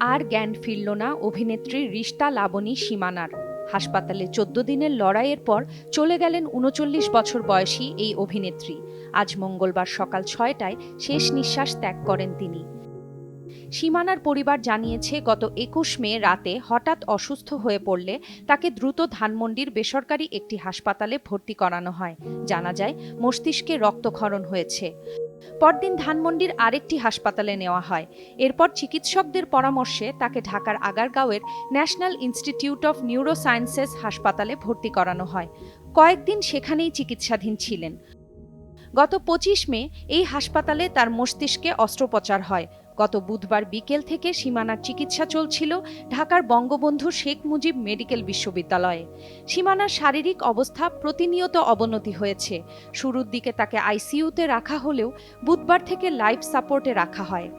আর জ্ঞান ফিরল না অভিনেত্রী রিস্তা লাবণী সীমানার। হাসপাতালে চোদ্দ দিনের লড়াইয়ের পর চলে গেলেন উনচল্লিশ বছর বয়সী এই অভিনেত্রী। আজ মঙ্গলবার সকাল ছয়টায় শেষ নিঃশ্বাস ত্যাগ করেন তিনি। সীমানার পরিবার জানিয়েছে, গত একুশ মে রাতে হঠাৎ অসুস্থ হয়ে পড়লে তাকে দ্রুত ধানমন্ডির বেসরকারি একটি হাসপাতালে ভর্তি করানো হয়। জানা যায়, মস্তিষ্কে রক্তক্ষরণ হয়েছে। পরদিন ধানমন্ডির আরেকটি হাসপাতালে নেওয়া হয়। এরপর চিকিৎসকদের পরামর্শে তাকে ঢাকার আগারগাঁওয়ের ন্যাশনাল ইনস্টিটিউট অফ নিউরোসায়েন্সেস হাসপাতালে ভর্তি করানো হয়। কয়েকদিন সেখানেই চিকিৎসাধীন ছিলেন। গত পঁচিশ মে এই হাসপাতালে তার মস্তিষ্কে অস্ত্রোপচার হয়। গত বুধবার বিকেল থেকে সীমানার চিকিৎসা চলছিল ঢাকার বঙ্গবন্ধু শেখ মুজিব মেডিকেল বিশ্ববিদ্যালয়ে। সীমানার শারীরিক অবস্থা প্রতিনিয়ত অবনতি হয়েছে। শুরুর দিকে তাকে আইসিইউতে রাখা হলেও বুধবার থেকে লাইফ সাপোর্টে রাখা হয়।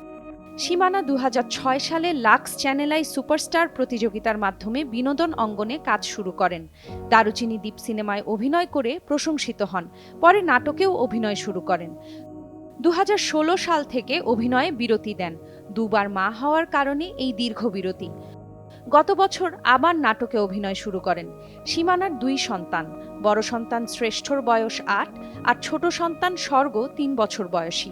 সীমানা দু হাজার ছয় সালে লাক্স চ্যানেলাই সুপারস্টার প্রতিযোগিতার মাধ্যমে বিনোদন অঙ্গনে কাজ শুরু করেন। দারুচিনি দ্বীপ সিনেমায় অভিনয় করে প্রশংসিত হন। পরে নাটকেও অভিনয় শুরু করেন। দু হাজার ষোলো সাল থেকে অভিনয়ে বিরতি দেন। দুবার মা হওয়ার কারণে এই দীর্ঘ বিরতি। গত বছর আবার নাটকে অভিনয় শুরু করেন। সীমানার দুই সন্তান। বড় সন্তান শ্রেষ্ঠর বয়স আট আর ছোট সন্তান স্বর্গ তিন বছর বয়সী।